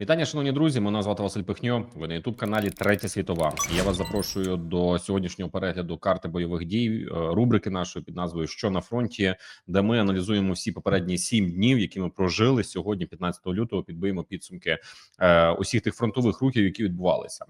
Вітання, шановні друзі. Мене звати Василь Пихньо. Ви на ютуб каналі Третя світова. Я вас запрошую до сьогоднішнього перегляду карти бойових дій, е, рубрики нашої під назвою Що на фронті, де ми аналізуємо всі попередні сім днів, які ми прожили сьогодні, 15 лютого. Підбиємо підсумки е, усіх тих фронтових рухів, які відбувалися.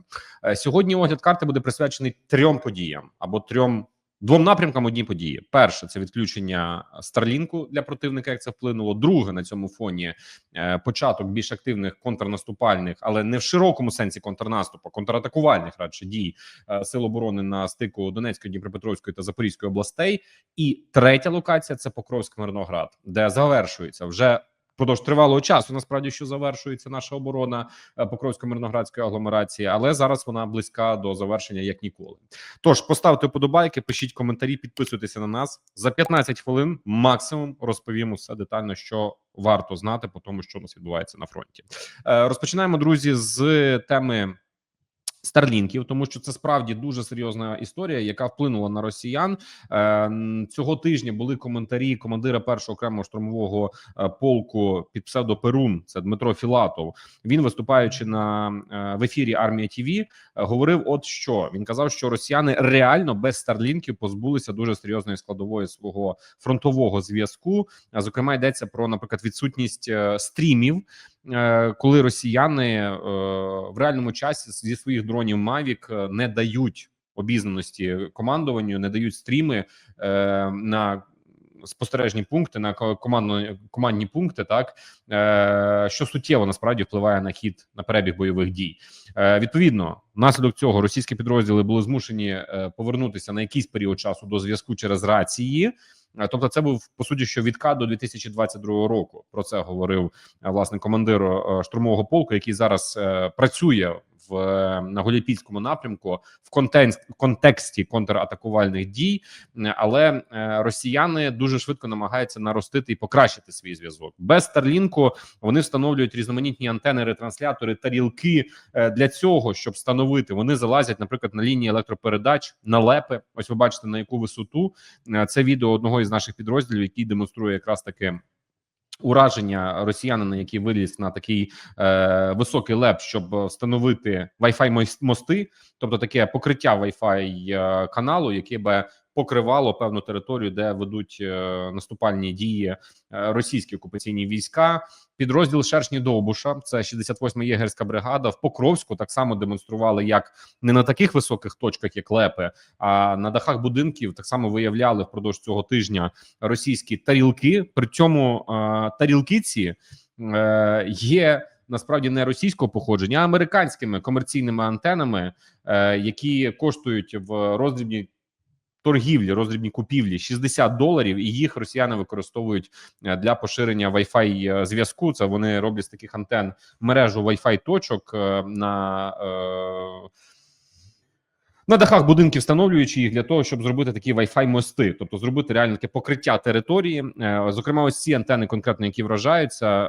Е, сьогодні огляд карти буде присвячений трьом подіям або трьом. Двом напрямкам одні події: перше це відключення Старлінку для противника, як це вплинуло. Друге на цьому фоні е, початок більш активних контрнаступальних, але не в широкому сенсі контрнаступу, контратакувальних радше дій е, сил оборони на стику Донецької, Дніпропетровської та Запорізької областей. І третя локація це Покровськ Мирноград, де завершується вже. Продовж тривалого часу насправді що завершується наша оборона е, Покровсько-Мирноградської агломерації, але зараз вона близька до завершення як ніколи. Тож поставте подобайки, пишіть коментарі, підписуйтеся на нас за 15 хвилин. Максимум розповімо все детально, що варто знати по тому, що у нас відбувається на фронті. Е, Розпочинаємо, друзі, з теми. Старлінків, тому що це справді дуже серйозна історія, яка вплинула на росіян Е, цього тижня. Були коментарі командира першого окремого штурмового е, полку під псевдо Перун. Це Дмитро Філатов. Він виступаючи на е, в ефірі Армія ТІВІ, говорив: от що він казав, що росіяни реально без старлінків позбулися дуже серйозної складової свого фронтового зв'язку. Зокрема, йдеться про, наприклад, відсутність стрімів. Е, Коли росіяни е, в реальному часі зі своїх дронів Mavic е, не дають обізнаності командуванню, не дають стріми на спостережні пункти на ко- командно командні пункти, так що суттєво насправді впливає на хід на перебіг бойових дій. Відповідно, внаслідок цього російські підрозділи були змушені повернутися на якийсь період часу до зв'язку через рації. Е, Тобто, це був по суті, що відкат до 2022 року. Про це говорив е, власне командир е, штурмового полку, який зараз працює в на Голіпільському напрямку в контекст контексті контратакувальних дій. Але е, росіяни дуже швидко намагаються наростити і покращити свій зв'язок. Без Старлінку вони встановлюють різноманітні антени, ретранслятори, тарілки Е, для цього, щоб встановити, вони залазять, наприклад, на лінії електропередач на лепи. Ось ви бачите на яку висоту. Е, Це відео одного із наших підрозділів, який демонструє якраз таки. Ураження росіянина, який виліз на такий е, високий леп, щоб встановити Wi-Fi мости, тобто таке покриття Wi-Fi е, каналу, яке би покривало певну територію, де ведуть е, наступальні дії е, російські окупаційні війська. Підрозділ Шершні Довбуша, це 68-ма єгерська бригада в Покровську. Так само демонстрували, як не на таких високих точках, як лепи, а на дахах будинків так само виявляли впродовж цього тижня російські тарілки. При цьому е, тарілки ці є насправді не російського походження, а американськими комерційними антенами, е, які коштують в роздрібній торгівлі, роздрібній купівлі 60 доларів, і їх росіяни використовують е, для поширення Wi-Fi е, зв'язку. Це вони роблять з таких антен мережу Wi-Fi точок е, на. На дахах будинків встановлюючи їх для того, щоб зробити такі Wi-Fi мости, тобто зробити реально таке покриття території. Зокрема, ось ці антени, конкретно які вражаються,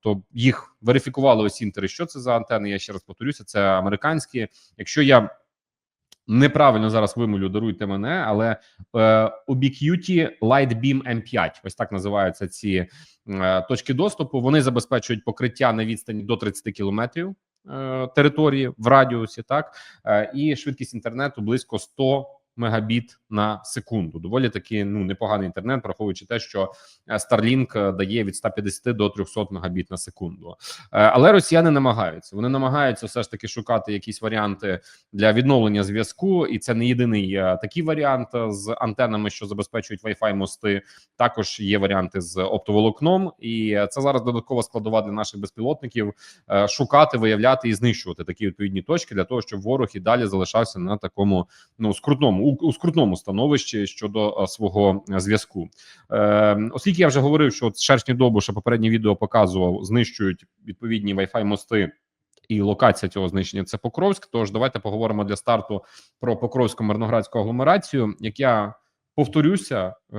то їх верифікували осінтери. Що це за антени? Я ще раз повторюся, це американські. Якщо я неправильно зараз вимолю, даруйте мене, але е, Ubiquiti Lightbeam M5, ось так називаються ці е, точки доступу. Вони забезпечують покриття на відстані до 30 кілометрів е, території в радіусі, так е, і швидкість інтернету близько 100 мегабіт на секунду. Доволі таки ну непоганий інтернет, враховуючи те, що е, Starlink е, дає від 150 до 300 мегабіт на секунду. Е, Але росіяни намагаються. Вони намагаються все ж таки шукати якісь варіанти для відновлення зв'язку, і це не єдиний такий варіант з антенами, що забезпечують Wi-Fi мости. Також є варіанти з оптоволокном, і це зараз додаткова складова для наших безпілотників шукати, виявляти і знищувати такі відповідні точки для того, щоб ворог і далі залишався на такому ну скрутному у, скрутному становищі щодо е, свого е, зв'язку. Е, оскільки я вже говорив, що шершні що попереднє відео показував, знищують відповідні Wi-Fi мости. І локація цього знищення це Покровськ. Тож давайте поговоримо для старту про Покровську мирноградську агломерацію. Як я повторюся, е,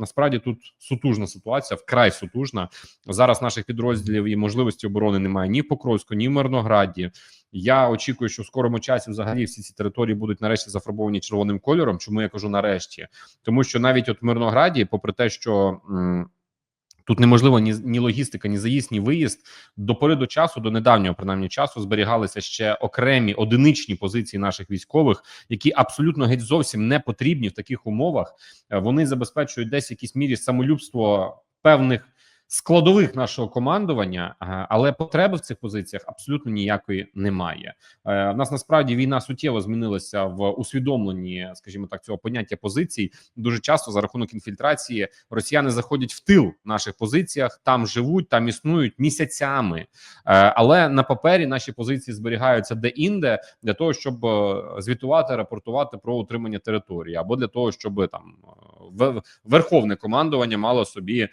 насправді тут сутужна ситуація, вкрай сутужна. Зараз наших підрозділів і можливості оборони немає ні в Покровську, ні в Мирнограді. Я очікую, що в скорому часі взагалі всі ці території будуть нарешті зафарбовані червоним кольором. Чому я кажу нарешті? Тому що навіть от в Мирнограді, попри те, що м, Тут неможливо ні, ні логістика, ні заїзд, ні виїзд. До пори до часу, до недавнього принаймні часу, зберігалися ще окремі одиничні позиції наших військових, які абсолютно геть зовсім не потрібні в таких умовах. Е, Вони забезпечують десь в якійсь мірі самолюбство певних складових нашого командування, е, але потреби в цих позиціях абсолютно ніякої немає. Е, В нас насправді війна суттєво змінилася в усвідомленні, скажімо так, цього поняття позицій. Дуже часто за рахунок інфільтрації росіяни заходять в тил наших позиціях, там живуть, там існують місяцями. Е, Але на папері наші позиції зберігаються де-інде для того, щоб е, звітувати, рапортувати про утримання території, або для того, щоб там е, верховне командування мало собі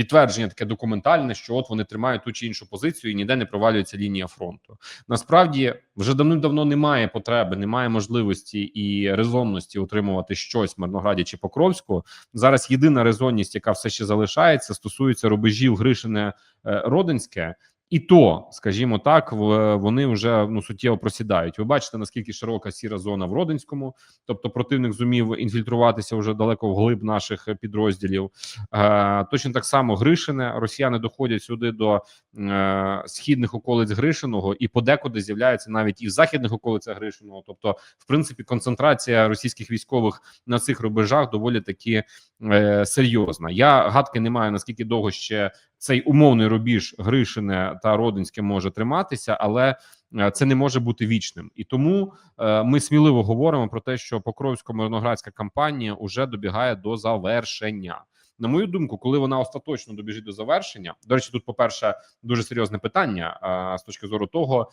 підтвердження таке документальне, що от вони тримають ту чи іншу позицію і ніде не провалюється лінія фронту. Насправді вже давним-давно немає потреби, немає можливості і резонності утримувати щось в Мирнограді чи Покровську. Зараз єдина резонність, яка все ще залишається, стосується рубежів Гришине е, Родинське. І то, скажімо так, в- вони вже ну суттєво просідають. Ви бачите, наскільки широка сіра зона в Родинському, тобто противник зумів інфільтруватися вже далеко вглиб наших е, підрозділів. Е, точно так само Гришине. Росіяни доходять сюди до е, східних околиць Гришиного, і подекуди з'являються навіть і в західних околицях Гришиного. Тобто, в принципі, концентрація російських військових на цих рубежах доволі таки е, серйозна. Я гадки не маю наскільки довго ще цей умовний рубіж Гришине та Родинське може триматися, але е, це не може бути вічним. І тому е, ми сміливо говоримо про те, що Покровсько-Мирноградська кампанія вже добігає до завершення. На мою думку, коли вона остаточно добіжить до завершення, до речі, тут, по перше, дуже серйозне питання а, з точки зору того,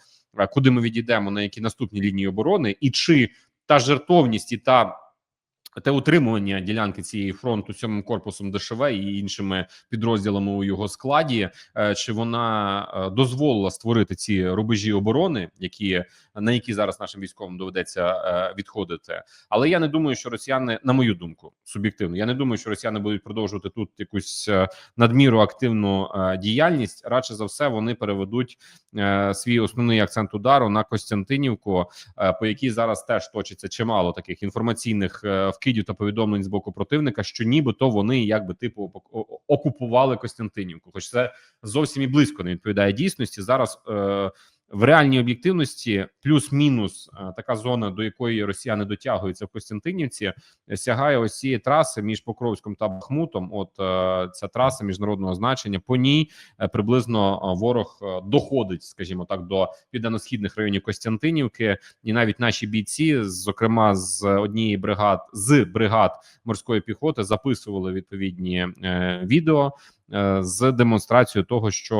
куди ми відійдемо на які наступні лінії оборони, і чи та жертовність і та те утримування ділянки цієї фронту сьомим корпусом ДШВ і іншими підрозділами у його складі, е, чи вона е, дозволила створити ці рубежі оборони, які на які зараз нашим військовим доведеться е, відходити. Але я не думаю, що росіяни, на мою думку, суб'єктивно, я не думаю, що росіяни будуть продовжувати тут якусь надміру активну діяльність. Радше за все, вони переведуть свій основний акцент удару на Костянтинівку, по якій зараз теж точиться чимало таких інформаційних е, вкидів та повідомлень з боку противника, що нібито вони якби типу окупували Костянтинівку, хоч це зовсім і близько не відповідає дійсності. Зараз е, в реальній об'єктивності плюс-мінус е, така зона, до якої росіяни дотягуються в Костянтинівці, сягає ось цієї траси між Покровськом та Бахмутом. От е, ця траса міжнародного значення. По ній е, приблизно ворог доходить, скажімо так, до південно-східних районів Костянтинівки, і навіть наші бійці, зокрема з однієї бригад з бригад морської піхоти, записували відповідні відео з демонстрацією того, що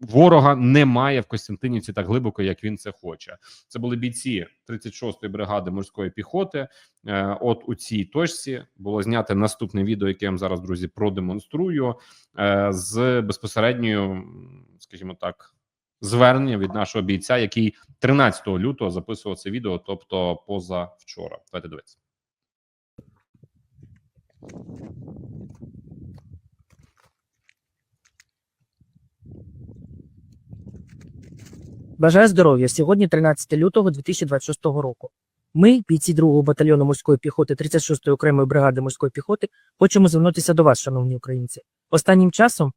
ворога немає в Костянтинівці так глибоко, як він це хоче. Це були бійці 36-ї бригади морської піхоти. Е, От у цій точці було знято наступне відео, яке я вам зараз друзі продемонструю е, з безпосередньою, скажімо так. Звернення від нашого бійця, який 13 лютого записував це відео, тобто позавчора. Давайте дивитися. Бажаю здоров'я. Сьогодні 13 лютого 2026 року. Ми, бійці 2-го батальйону морської піхоти 36-ї окремої бригади морської піхоти, хочемо звернутися до вас, шановні українці. Останнім часом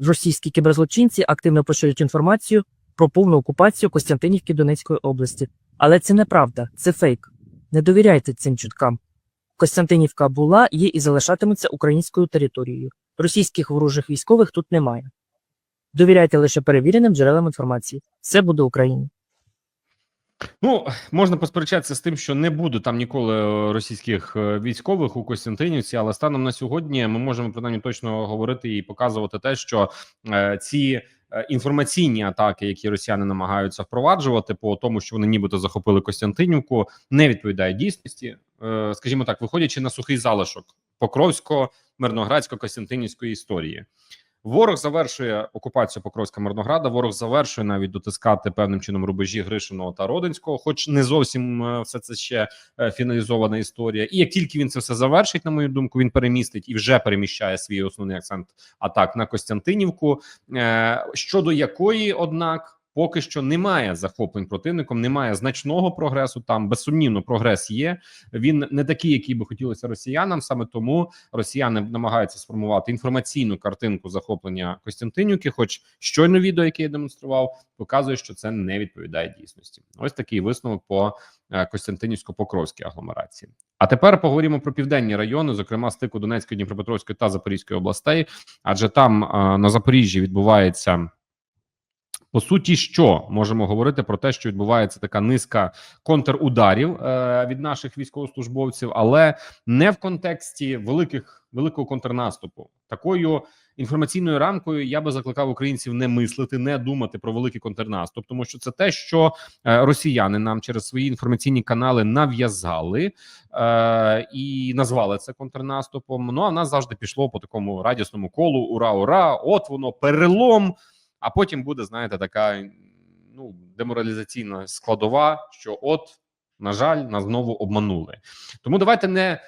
російські кіберзлочинці активно поширюють інформацію про повну окупацію Костянтинівки Донецької області. Але це неправда, це фейк. Не довіряйте цим чуткам. Костянтинівка була, є і залишатиметься українською територією. Російських ворожих військових тут немає. Довіряйте лише перевіреним джерелам інформації. Все буде Україна. Ну можна посперечатися з тим, що не буде там ніколи е, російських е, військових у Костянтинівці, але станом на сьогодні ми можемо принаймні точно говорити і показувати те, що е, ці е, інформаційні атаки, які росіяни намагаються впроваджувати, по тому, що вони нібито захопили Костянтинівку, не відповідають дійсності. Скажімо так, виходячи на сухий залишок Покровського, Мирноградсько Костянтинівської історії. Ворог завершує окупацію Покровська Мирнограда. Ворог завершує навіть дотискати певним чином рубежі Гришиного та Родинського, хоч не зовсім е, все це ще е, фіналізована історія. І як тільки він це все завершить, на мою думку, він перемістить і вже переміщає свій основний акцент атак на Костянтинівку, е, щодо якої, однак. Поки що немає захоплень противником, немає значного прогресу. Там безсумнівно прогрес є. Він не такий, який би хотілося росіянам. Саме тому росіяни намагаються сформувати інформаційну картинку захоплення Костянтинівки. Хоч щойно відео, яке я демонстрував, показує, що це не відповідає дійсності. Ось такий висновок по е, Костянтинівсько-Покровській агломерації. А тепер поговоримо про південні райони, зокрема стику Донецької, Дніпропетровської та Запорізької областей, адже там е, на Запоріжжі відбувається. По суті, що можемо говорити про те, що відбувається така низка контрударів е, від наших військовослужбовців, але не в контексті великих великого контрнаступу. Такою інформаційною рамкою я би закликав українців не мислити, не думати про великий контрнаступ, тому що це те, що е, росіяни нам через свої інформаційні канали нав'язали е, і назвали це контрнаступом. Ну а в нас завжди пішло по такому радісному колу: ура, ура! От воно перелом. А потім буде, знаєте, така ну деморалізаційна складова, що от, на жаль, нас знову обманули. Тому давайте не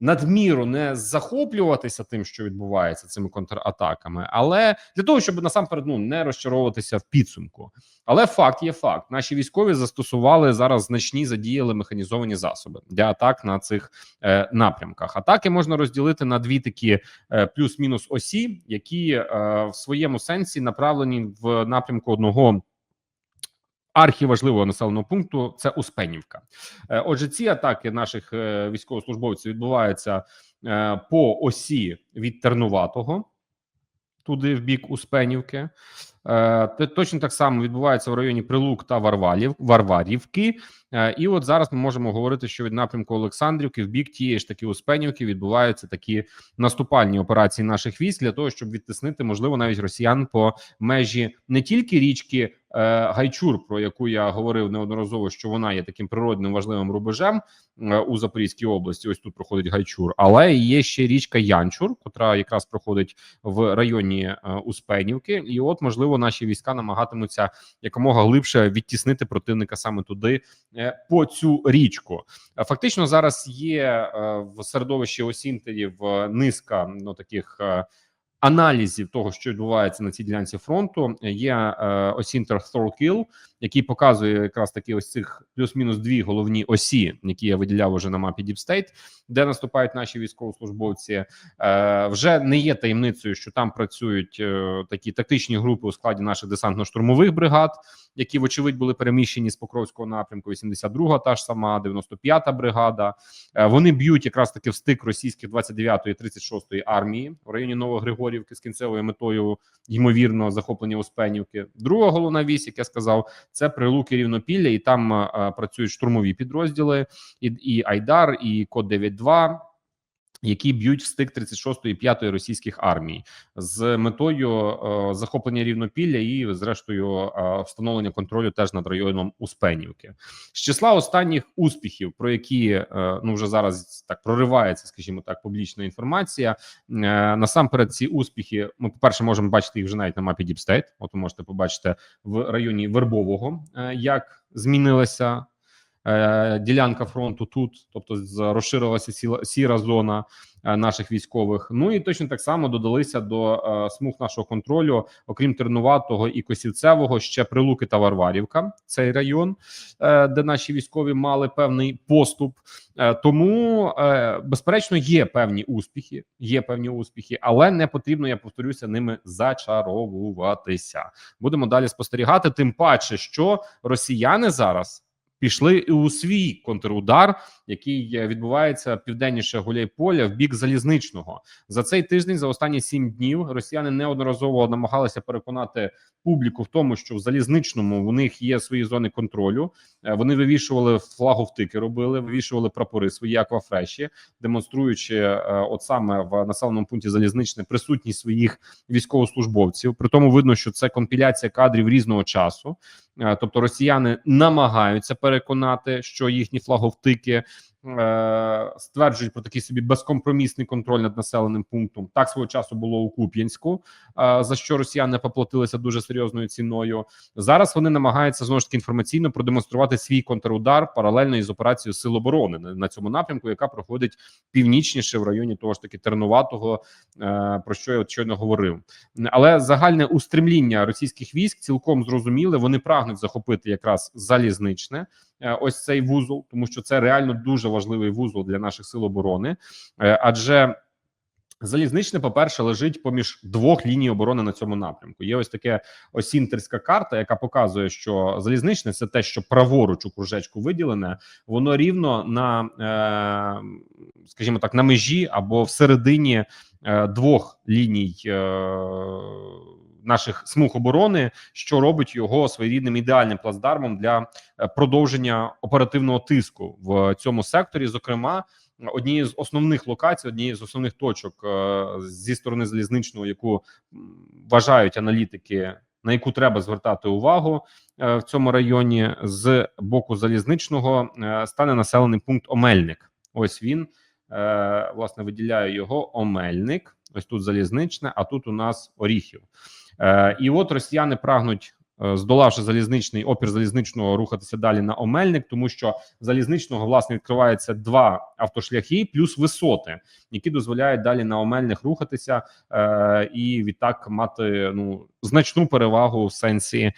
надміру не захоплюватися тим, що відбувається цими контратаками, але для того, щоб насамперед ну не розчаровуватися в підсумку. Але факт є факт: наші військові застосували зараз значні задіяли механізовані засоби для атак на цих е, напрямках. Атаки можна розділити на дві такі е, плюс-мінус осі, які е, в своєму сенсі направлені в напрямку одного. Архіважливого населеного пункту це Успенівка. Е, Отже, ці атаки наших е, військовослужбовців відбуваються е, по осі від Тернуватого туди в бік Успенівки. Е, Точно так само відбувається в районі Прилук та Варвалів, Варварівки. Е, І от зараз ми можемо говорити, що від напрямку Олександрівки в бік тієї ж таки Успенівки відбуваються такі наступальні операції наших військ для того, щоб відтиснити, можливо, навіть росіян по межі не тільки річки е, Гайчур, про яку я говорив неодноразово, що вона є таким природним важливим рубежем у Запорізькій області. Ось тут проходить Гайчур, але є ще річка Янчур, котра якраз проходить в районі Успенівки, і от можливо наші війська намагатимуться якомога глибше відтіснити противника саме туди е, по цю річку. Е, Фактично зараз є е, в середовищі осінтерів низка ну таких. Аналізів того, що відбувається на цій ділянці фронту, є е, Осінтер Thorkill, який показує якраз таки ось цих плюс-мінус дві головні осі, які я виділяв уже на мапі Deep State, де наступають наші військовослужбовці. Е, вже не є таємницею, що там працюють е, такі тактичні групи у складі наших десантно-штурмових бригад, які вочевидь були переміщені з Покровського напрямку. 82-га, та ж сама 95-та бригада. Е, вони б'ють якраз таки в стик російських 29-ї і 36-ї армії в районі Новогригорівки з кінцевою метою ймовірно захоплення Успенівки. Друга головна вісь, як я сказав, це прилуки рівнопілля, і там е, е, працюють штурмові підрозділи, і, і Айдар, і Код 92 які б'ють в стик 36-ї і 5-ї російських армій з метою е, захоплення рівнопілля і, зрештою, е, встановлення контролю теж над районом Успенівки. З числа останніх успіхів, про які е, ну вже зараз так проривається, скажімо так, публічна інформація. Е, насамперед, ці успіхи ми, по перше, можемо бачити їх вже навіть на мапі State. От ви можете побачити в районі Вербового, е, як змінилася ділянка фронту тут, тобто розширилася сіра зона е, наших військових. Ну і точно так само додалися до е, смуг нашого контролю, окрім Тернуватого і Косівцевого, ще Прилуки та Варварівка. Цей район, е, де наші військові мали певний поступ. Е, тому, е, безперечно, є певні успіхи, є певні успіхи, але не потрібно, я повторюся, ними зачаровуватися. Будемо далі спостерігати. Тим паче, що росіяни зараз пішли у свій контрудар, який е, відбувається південніше Гуляйполя в бік залізничного. За цей тиждень, за останні сім днів, росіяни неодноразово намагалися переконати публіку в тому, що в залізничному у них є свої зони контролю. Е, Вони вивішували флаговтики, робили, вивішували прапори свої аквафреші, демонструючи е, от саме в населеному пункті залізничне присутність своїх військовослужбовців. При тому видно, що це компіляція кадрів різного часу. Е, Тобто росіяни намагаються переконати, що їхні флаговтики е, стверджують про такий собі безкомпромісний контроль над населеним пунктом. Так свого часу було у Куп'янську, е, за що росіяни поплатилися дуже серйозною ціною. Зараз вони намагаються знову ж таки інформаційно продемонструвати свій контрудар паралельно із операцією Сил оборони на, цьому напрямку, яка проходить північніше в районі того ж таки Тернуватого, е, про що я от щойно говорив. Але загальне устремління російських військ цілком зрозуміле. Вони прагнуть захопити якраз залізничне. Е, Ось цей вузол, тому що це реально дуже важливий вузол для наших сил оборони, Е, адже залізничне, по-перше, лежить поміж двох ліній оборони на цьому напрямку. Є ось таке осінтерська карта, яка показує, що залізничне це те, що праворуч у кружечку виділене, воно рівно на, е, скажімо так, на межі або всередині двох ліній. Наших смуг оборони, що робить його своєрідним ідеальним плацдармом для е, продовження оперативного тиску в цьому секторі. Зокрема, однією з основних локацій, однією з основних точок е, зі сторони залізничного, яку вважають аналітики, на яку треба звертати увагу е, в цьому районі, з боку залізничного стане населений пункт Омельник. Ось він власне виділяє його Омельник. Ось тут залізничне, а тут у нас Оріхів. Е, і от росіяни прагнуть. Е, Здолавши залізничний опір залізничного, рухатися далі на Омельник, тому що залізничного власне відкривається два автошляхи плюс висоти, які дозволяють далі на Омельник рухатися е, і відтак мати ну значну перевагу в сенсі е,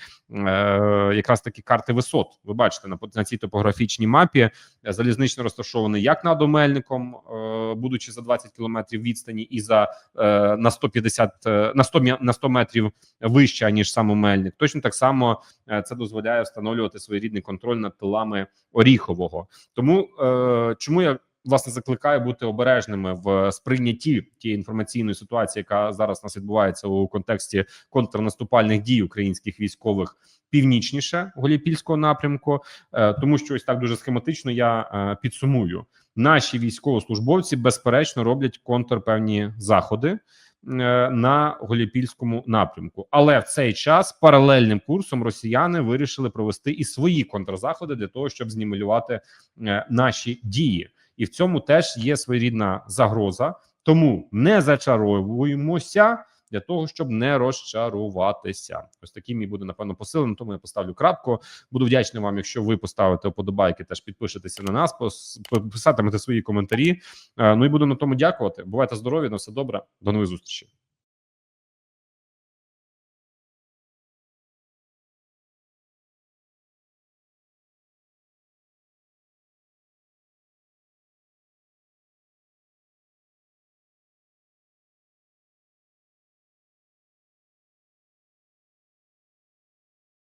якраз таки карти висот. Ви бачите на, на цій топографічній мапі е, залізнично розташований як над Омельником, е, будучи за 20 кілометрів відстані, і за е, на 150 е, на 100 мі- на 100 метрів вище ніж сам Омельник. Точно так само е, це дозволяє встановлювати своєрідний контроль над тилами Оріхового. Тому е, чому я власне закликаю бути обережними в сприйнятті тієї інформаційної ситуації, яка зараз у нас відбувається у контексті контрнаступальних дій українських військових північніше Голіпільського напрямку, е, тому що ось так дуже схематично я е, підсумую. Наші військовослужбовці безперечно роблять контрпевні заходи на Голіпільському напрямку, але в цей час паралельним курсом росіяни вирішили провести і свої контрзаходи для того, щоб знімелювати е, наші дії, і в цьому теж є своєрідна загроза. Тому не зачаровуємося для того, щоб не розчаруватися. Ось такий мій буде напевно посил. На тому я поставлю крапку. Буду вдячний вам, якщо ви поставите вподобайки, теж підпишетеся на нас, писатимете свої коментарі. Е, Ну і буду на тому дякувати. Бувайте здорові, на все добре. До нових зустрічей.